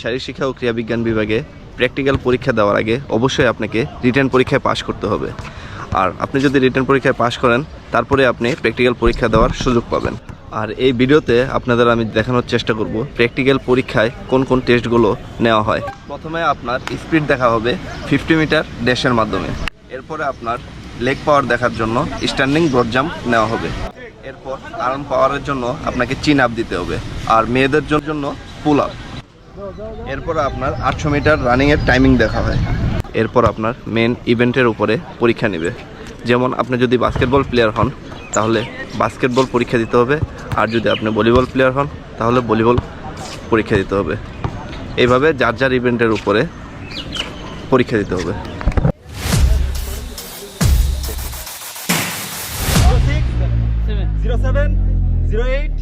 শারীরিক শিক্ষা ও ক্রিয়া বিজ্ঞান বিভাগে প্র্যাকটিক্যাল পরীক্ষা দেওয়ার আগে অবশ্যই আপনাকে রিটার্ন পরীক্ষায় পাশ করতে হবে। আর আপনি যদি রিটার্ন পরীক্ষায় পাশ করেন, তারপরে আপনি প্র্যাকটিক্যাল পরীক্ষা দেওয়ার সুযোগ পাবেন। আর এই ভিডিওতে আপনাদের আমি দেখানোর চেষ্টা করব প্র্যাকটিক্যাল পরীক্ষায় কোন কোন টেস্টগুলো নেওয়া হয়। প্রথমে আপনার স্পিড দেখা হবে ফিফটি মিটার ড্যাশের মাধ্যমে। এরপরে আপনার লেগ পাওয়ার দেখার জন্য স্ট্যান্ডিং ব্রড জাম্প নেওয়া হবে। এরপর আর্ম পাওয়ারের জন্য আপনাকে চিন আপ দিতে হবে আর মেয়েদের জন্য পুল আপ এরপর আপনার আটশো মিটার রানিংয়ের টাইমিং দেখা হয়। এরপর আপনার মেন ইভেন্টের উপরে পরীক্ষা নেবে। যেমন আপনি যদি বাস্কেটবল প্লেয়ার হন, তাহলে বাস্কেটবল পরীক্ষা দিতে হবে। আর যদি আপনি ভলিবল প্লেয়ার হন, তাহলে ভলিবল পরীক্ষা দিতে হবে। এইভাবে যার যার ইভেন্টের উপরে পরীক্ষা দিতে হবে। Zero seven, zero eight,